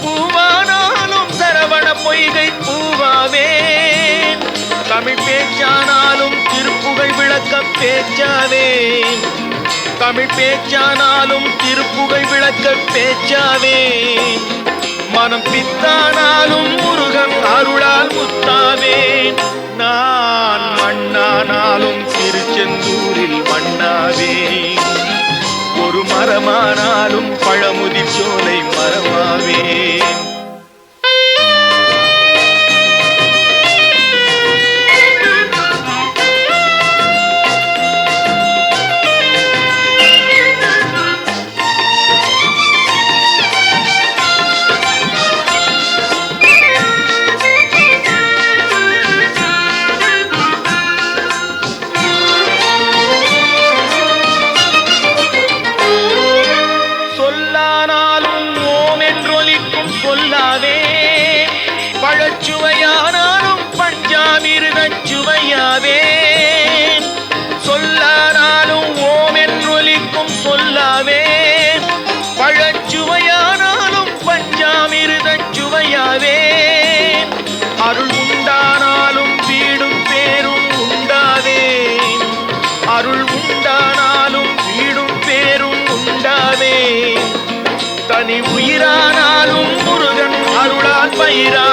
பூவானாலும் சரவண பொய்கை பூவாவே. தமிழ் பேச்சானாலும் திருப்புகை விளக்க பேச்சாவே. தமிழ் பேச்சானாலும் திருப்புகை விளக்க பேச்சாவே. மனம் பித்தானாலும் முருகன் அருளால் முத்தாவே. நான் மண்ணானாலும் திருச்செந்தூரில் மண்ணாவே. மரமானாலும் பழமுதிர் சோலை மரமாவே பஞ்சாமிருதச் சுவையாவே. சொல்லானாலும் ஓம் என்றொலிக்கும் சொல்லாவே. பழச்சுவையானாலும் பஞ்சாமிருதச் சுவையாவே. அருள் உண்டானாலும் வீடும் பேரும் உண்டாவே. அருள் உண்டானாலும் வீடும் பேரும் உண்டாவே. தனி உயிரானாலும் முருகன் அருளால் பயிரா.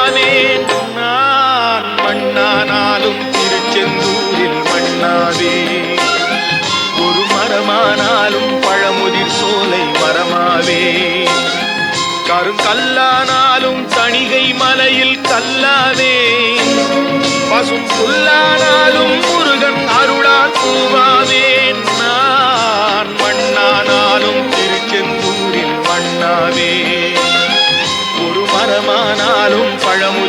கணிகை மலையில் கல்லானே பசும் புல்லானாலும் முருகன் அருளால் பூவாவேன் நான் மண்ணானாலும் திருச்செந்தூரில் மண்ணாவே ஒரு மரமானாலும் பழமுதி